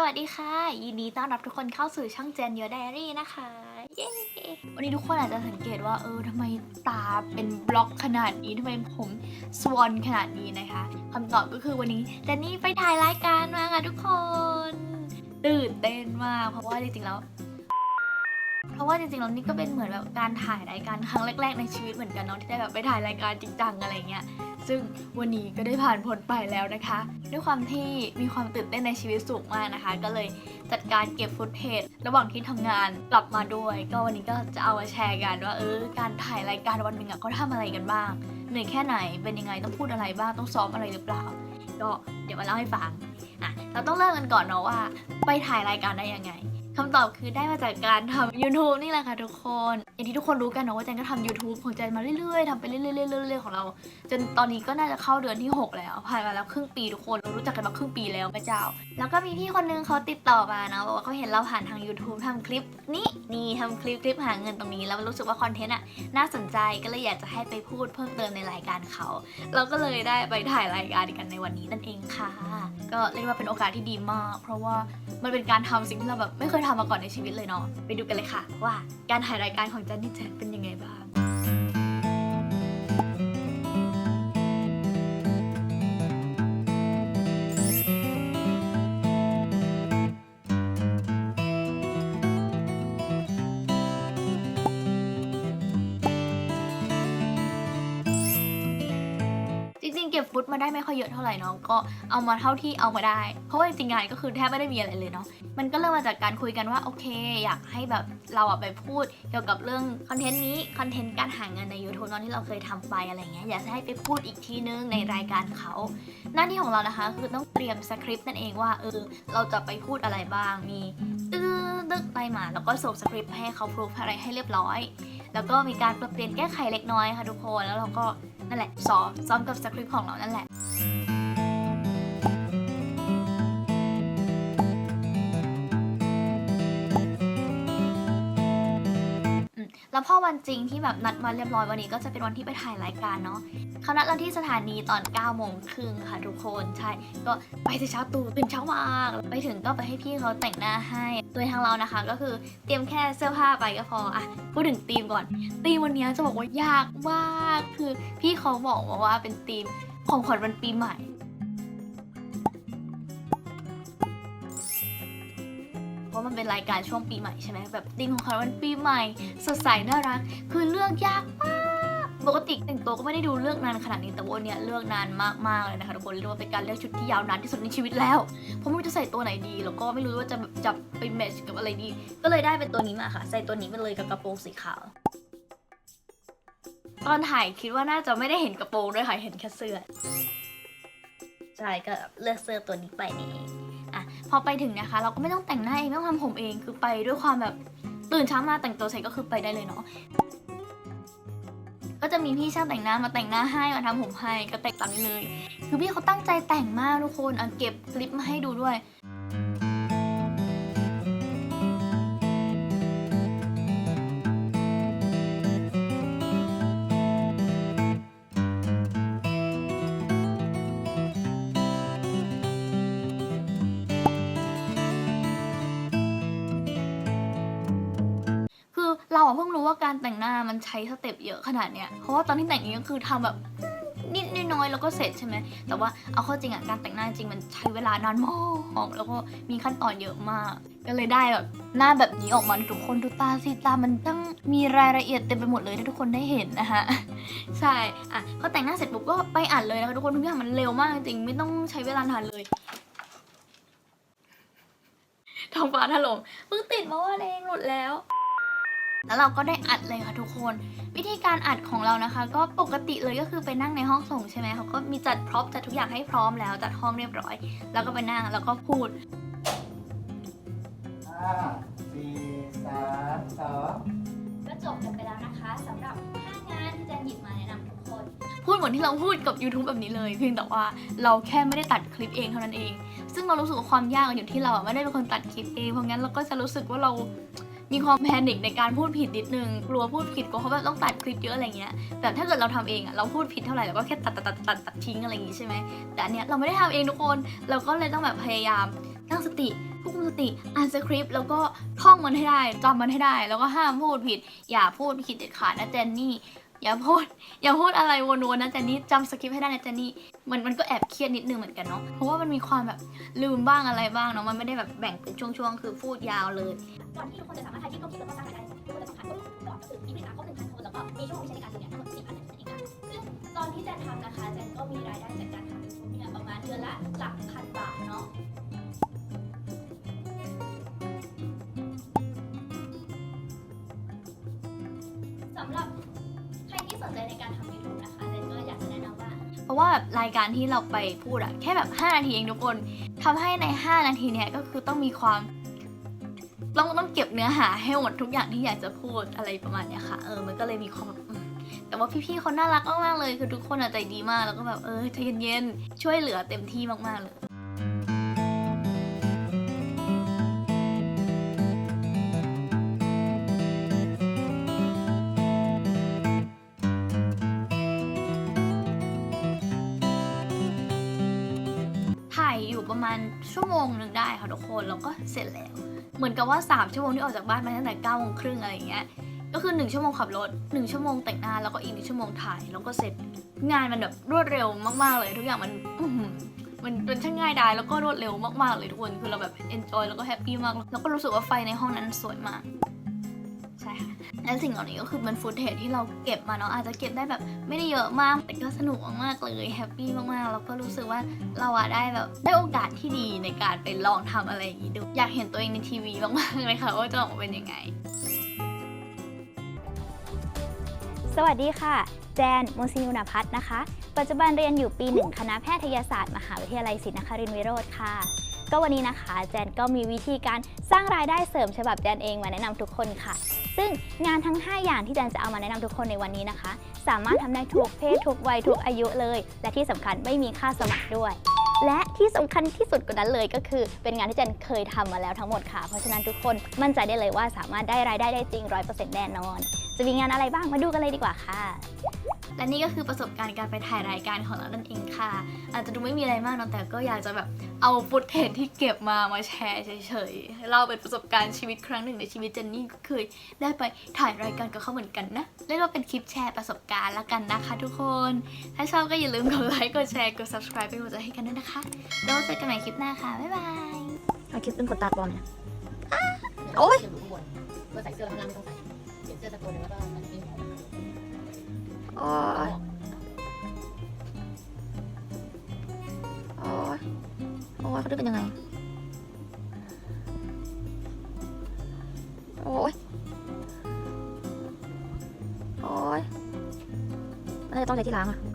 สวัสดีค่ะ ยินดีต้อนรับทุกคนเข้าสู่ช่อง Gen Your Diary นะคะ เย้ วันนี้ทุกคนอาจจะสังเกตว่า เออทำไมตาเป็นบล็อกขนาดนี้ทำไมผมสวอนขนาดนี้นะคะคำตอบก็คือวันนี้เจนนี่ไปถ่ายรายการมาค่ะทุกคน ตื่นเต้นมากเพราะว่าจริงๆแล้ว เพราะว่าจริงๆแล้วนี่ก็เป็นเหมือนแบบการถ่ายรายการครั้งแรก ๆ ในชีวิตเหมือนกันเนาะที่ได้แบบไปถ่ายรายการจริงจังอะไรเงี้ยซึ่งวันนี้ก็ได้ผ่านพ้นไปแล้วนะคะ ด้วยความที่มีความตื่นเต้นในชีวิตสูงมากนะคะ ก็เลยจัดการเก็บฟุตเทจระหว่างที่ทำงานกลับมาด้วย ก็วันนี้ก็จะเอามาแชร์กันว่าเออการถ่ายรายการวันหนึ่งอะเขาทำอะไรกันบ้างเหนื่อยแค่ไหนเป็นยังไงต้องพูดอะไรบ้างต้องซ้อมอะไรหรือเปล่า ก็เดี๋ยวมาเล่าให้ฟังอะเราต้องเริ่มกันก่อนเนาะว่า ไปถ่ายรายการได้ยังไง คำตอบคือได้มาจากการทำ YouTube นี่แหละค่ะทุกคน อย่างที่ทุกคนรู้กันเนาะว่าเจนก็ทำ YouTube ของเจนมาเรื่อยๆทำไปเรื่อยๆเรื่อยๆของเรา จนตอนนี้ก็น่าจะเข้าเดือนที่ 6 แล้ว ผ่านมาแล้วครึ่งปีทุกคนเรารู้จักกันมาครึ่งปีแล้วพระเจ้า แล้วก็มีพี่คนนึงเขาติดต่อมานะบอกว่าเขาเห็นเราผ่านทาง YouTube ทำคลิปนี่นี่ทำคลิปคลิปหาเงินตรงนี้ แล้วรู้สึกว่าคอนเทนต์อะน่าสนใจก็เลยอยากจะให้ไปพูดเพิ่มเติมในรายการเขา เราก็เลยได้ไปถ่ายรายการกันในวันนี้นั่นเองค่ะ ก็เรียกว่าเป็นโอกาสที่ดีมาก เพราะว่ามันเป็นการทำสิ่งที่เราแบบไม่เคยททำมาก่อนในชีวิตเลยเนาะไปดูกันเลยค่ะ ว่าการถ่ายรายการของจันนี่แจนเป็นยังไงบ้าง ก็บฟุตมาได้ไม่ค่อยเยอะเท่าไหร่เนาะก็เอามาเท่าที่เอามาได้ เพราะว่าจริงๆงานก็คือแทบไม่ได้มีอะไรเลยเนาะมันก็เริ่มมาจากการคุยกันว่าโอเค อยากให้แบบเราอะไปพูดเกี่ยวกับเรื่องคอนเทนต์นี้คอนเทนต์การหาเงินใน YouTube เนอะที่เราเคยทำไปอะไรเงี้ยอยากให้ไปพูดอีกทีนึงในรายการเขาหน้าที่ของเรานะคะ คือต้องเตรียมสคริปต์นั่นเองว่าเออเราจะไปพูดอะไรบ้างมีตึ๊ดตึ๊ดไปมาแล้วก็ส่งสคริปต์ให้เขาพรูฟอะไรให้เรียบร้อย แล้วก็มีการปรับเปลี่ยนแก้ไขเล็กน้อยค่ะทุกคนแล้วเราก็นั่นแหละซ้อมซ้อมกับสคริปต์ของเรานั่นแหละแล้วพอวันจริงที่แบบนัดมาเรียบร้อยวันนี้ก็จะเป็นวันที่ไปถ่ายรายการเนาะเขานัดเราที่สถานีตอน9โมงครึ่งค่ะทุกคนใช่ก็ไปแต่เช้าตู่ตื่นเช้ามากไปถึงก็ไปให้พี่เขาแต่งหน้าให้ ยทางเรานะคะ ก็คือเตรียมแค่เสื้อผ้าไปก็พออะพูดถึงธีมก่อนธีมวันนี้จะบอกว่ายากมากคือพี่เขาบอกมาว่าเป็นธีมของขวัญวันปีใหม่เพราะมันเป็นรายการช่วงปีใหม่ใช่ไหมแบบธีมของขวัญวันปีใหม่ สดใสน่ารัก คือเลือกยากมาก ปกติแต่งตัวก็ไม่ได้ดูเลือกนานขนาดนี้แต่ว่าวันนี้เลือกนานมากๆเลยนะคะทุกคนเรียกว่าเป็นการเลือกชุดที่ยาวนานที่สุดในชีวิตแล้วเพราะไม่รู้จะใส่ตัวไหนดี แล้วก็ไม่รู้ว่าจะจับไปแมทช์กับอะไรดี ก็เลยได้เป็นตัวนี้มาค่ะ ใส่ตัวนี้ไปเลยกับกระโปรงสีขาวตอนถ่ายคิดว่าน่าจะไม่ได้เห็นกระโปรงด้วยค่ะเห็นแค่เสื้อใช่ก็เลือกเสื้อตัวนี้ไปนี่เองอะพอไปถึงนะคะ เราก็ไม่ต้องแต่งหน้าเองไม่ต้องทำผมเองคือไปด้วยความแบบตื่นเช้ามาแต่งตัวเสร็จก็คือไปได้เลยเนาะ จะมีพี่ช่างแต่งหน้ามาแต่งหน้าให้มาทำผมให้ก็แต่งตามนี้เลย คือพี่เขาตั้งใจแต่งมากทุกคนอะเก็บคลิปมาให้ดูด้วยคือเราเพิ่งรู้ว่าการแต่งหน้า มันใช้สเต็ปเยอะขนาดเนี้ย เพราะว่าตอนที่แต่งนี้ก็คือทำแบบนิดน้อยแล้วก็เสร็จใช่ไหม แต่ว่าเอาเข้าจริงอะการแต่งหน้าจริงมันใช้เวลานานมากแล้วก็มีขั้นตอนเยอะมาก ก็เลยได้แบบหน้าแบบนี้ออกมาทุกคนดูตาสิตามันตั้งมีรายละเอียดเต็มไปหมดเลยที่ทุกคนได้เห็นนะคะใช่อะพอแต่งหน้าเสร็จปุ๊บก็ไปอ่านเลยนะคะทุกคนทุกอย่างมันเร็วมากจริงไม่ต้องใช้เวลานานเลยท้องฟ้าถล่มเพิ่งติดมาว่าเองหลุดแล้ว แล้วเราก็ได้อัดเลยค่ะทุกคน วิธีการอัดของเรานะคะ ก็ปกติเลยก็คือไปนั่งในห้องส่งใช่ไหมเขาก็มีจัดพร็อพจัดทุกอย่างให้พร้อมแล้วจัดห้องเรียบร้อย แล้วก็ไปนั่งแล้วก็พูดห้าสี่สามสองก็จบกันไปแล้วนะคะสำหรับ5งานที่แจนหยิบมาแนะนำทุกคน พูดเหมือนที่เราพูดกับ YouTube แบบนี้เลย เพียงแต่ว่าเราแค่ไม่ได้ตัดคลิปเองเท่านั้นเอง ซึ่งเรารู้สึกว่าความยากมันอยู่ที่เราอะไม่ได้เป็นคนตัดคลิปเองเพราะงั้นเราก็จะรู้สึกว่าเรา มีความแพนิคในการพูดผิดนิดนึง กลัวพูดผิดกลัวเขาแบบต้องตัดคลิปเยอะอะไรเงี้ยแต่ถ้าเกิดเราทำเองอะเราพูดผิดเท่าไหร่เราก็แค่ตัดตัดตัดตัดตัดทิ้งอะไรอย่างงี้ใช่ไหมแต่อันเนี้ยเราไม่ได้ทำเองทุกคนเราก็เลยต้องแบบพยายามตั้งสติควบคุมสติอ่านสคริปต์แล้วก็ท่องมันให้ได้จำมันให้ได้ แล้วก็ห้ามพูดผิด อย่าพูดผิดเด็ดขาดนะเจนนี่อย่าพูดอย่าพูดอะไรวนๆนะเจนนี่จำสคริปต์ให้ได้นะเจนนี่มันมันก็แอบเครียดนิดนึงเหมือนกันเนาะเพราะว่ามันมีความแบบลืมบ้างอะไรบ้างเนาะมันไม่ได้แบบแบ่งเป็นช่วงๆ คือพูดยาวเลย ก่อนที่ทุกคนจะสามารถถ่ายคลิปลงคลิปแล้วก็สร้างรายได้ทุกคนจะต้องผ่านกฎก่อนก็คือมีผู้ติดตามครบหนึ่งพันคนแล้วก็มีช่วงวิชาในการดูเนี่ยทั้งหมดสี่พันนั่นเองค่ะซึ่งตอนที่แจนทำนะคะแจนก็มีรายได้จากการทำยูทูบเนี่ยประมาณเดือนละหลักพันบาทเนาะสำหรับใครที่สนใจในการทำ YouTube นะคะเจนก็อยากจะแนะนำว่า เพราะว่าแบบรายการที่เราไปพูดอะแค่แบบ 5 นาทีเองทุกคนทำให้ใน 5 นาทีเนี่ยก็คือต้องมีความ ต้องต้องเก็บเนื้อหาให้หมดทุกอย่างที่อยากจะพูดอะไรประมาณเนี้ยค่ะ เออมันก็เลยมีความแบบแต่ว่าพี่ๆเขาน่ารักมากๆเลย คือทุกคนอใจดีมากแล้วก็แบบเออใจเย็นๆช่วยเหลือเต็มที่มากๆเลยถ่ายอยู่ประมาณชั่วโมงหนึ่งได้ค่ะทุกคนแล้วก็เสร็จแล้ว เหมือนกับว่า 3 ชั่วโมงที่ออกจากบ้านมาตั้งแต่9ก้าโมงครึ่งอะไรอย่างเงี้ย ก็คือ 1 ชั่วโมงขับรถ 1 ชั่วโมงแต่งหน้าแล้วก็อีกหนึ่งชั่วโมงถ่ายแล้วก็เสร็จงานมันแบบรวดเร็วมากๆเลย ทุกอย่างมันมันเป็นช่างง่ายดายแล้วก็รวดเร็วมากๆเลยทุกคนคือเราแบบเอนจอยแล้วก็แฮปปี้มากแล้วก็รู้สึกว่าไฟในห้องนั้นสวยมาก และสิ่งเหล่านี้ก็คือเป็นฟุตเทจที่เราเก็บมาเนาะอาจจะเก็บได้แบบไม่ได้เยอะมาก แต่ก็สนุกมากๆเลยแฮปปี้มากๆแล้วก็รู้สึกว่าเราอะได้แบบได้โอกาสที่ดีในการไปลองทำอะไรอย่างนี้ดู อยากเห็นตัวเองในทีวีมากๆเลยค่ะว่าจะออกมาเป็นยังไง สวัสดีค่ะ แจนโมซินุนพัฒน์นะคะ ปัจจุบันเรียนอยู่ปีหนึ่งคณะแพทยศาสตร์มหาวิทยาลัยศรีนครินทรวิโรธค่ะก็วันนี้นะคะ แจนก็มีวิธีการสร้างรายได้เสริมฉบับแจนเองมาแนะนำทุกคนค่ะ ซึ่งงานทั้ง 5 อย่างที่แดนจะเอามาแนะนำทุกคนในวันนี้นะคะ สามารถทำได้ทุกเพศทุกวัยทุกอายุเลย และที่สำคัญไม่มีค่าสมัครด้วย และที่สำคัญที่สุดกว่านั้นเลยก็คือ เป็นงานที่แดนเคยทำมาแล้วทั้งหมดค่ะ เพราะฉะนั้นทุกคนมั่นใจได้เลยว่าสามารถได้รายได้ได้จริง100%แน่นอน จะมีงานอะไรบ้างมาดูกันเลยดีกว่าค่ะ และนี่ก็คือประสบการณ์การไปถ่ายรายการของเรานั่นเองค่ะ อาจจะดูไม่มีอะไรมากเนอะแต่ก็อยากจะแบบเอาฟุตเทจที่เก็บมามาแชร์เฉยๆให้เราเป็นประสบการณ์ชีวิตครั้งหนึ่งในชีวิตเจนนี่ก็เคยได้ไปถ่ายรายการกับเขาเหมือนกันนะเรียกว่าเป็นคลิปแชร์ประสบการณ์ละกันนะคะ ทุกคน ถ้าชอบก็อย่าลืมกดไลค์กดแชร์กด subscribe เป็นกำลังใจให้กันด้วยนะคะแล้วเจอกันใหม่คลิปหน้าค่ะบ๊ายบายเอาคลิปเป็นกดตาปลอมเนี่ยโอ้ยอยู่ข้างบนเพื่อใส่เสื้อข้างล่างไม่ต้องใส่ โอ้ยโอ้ยโอ้ยเขาดูเป็นยังไง โอ้ยโอ้ยน่าจะต้องใช้ที่ล้างอะ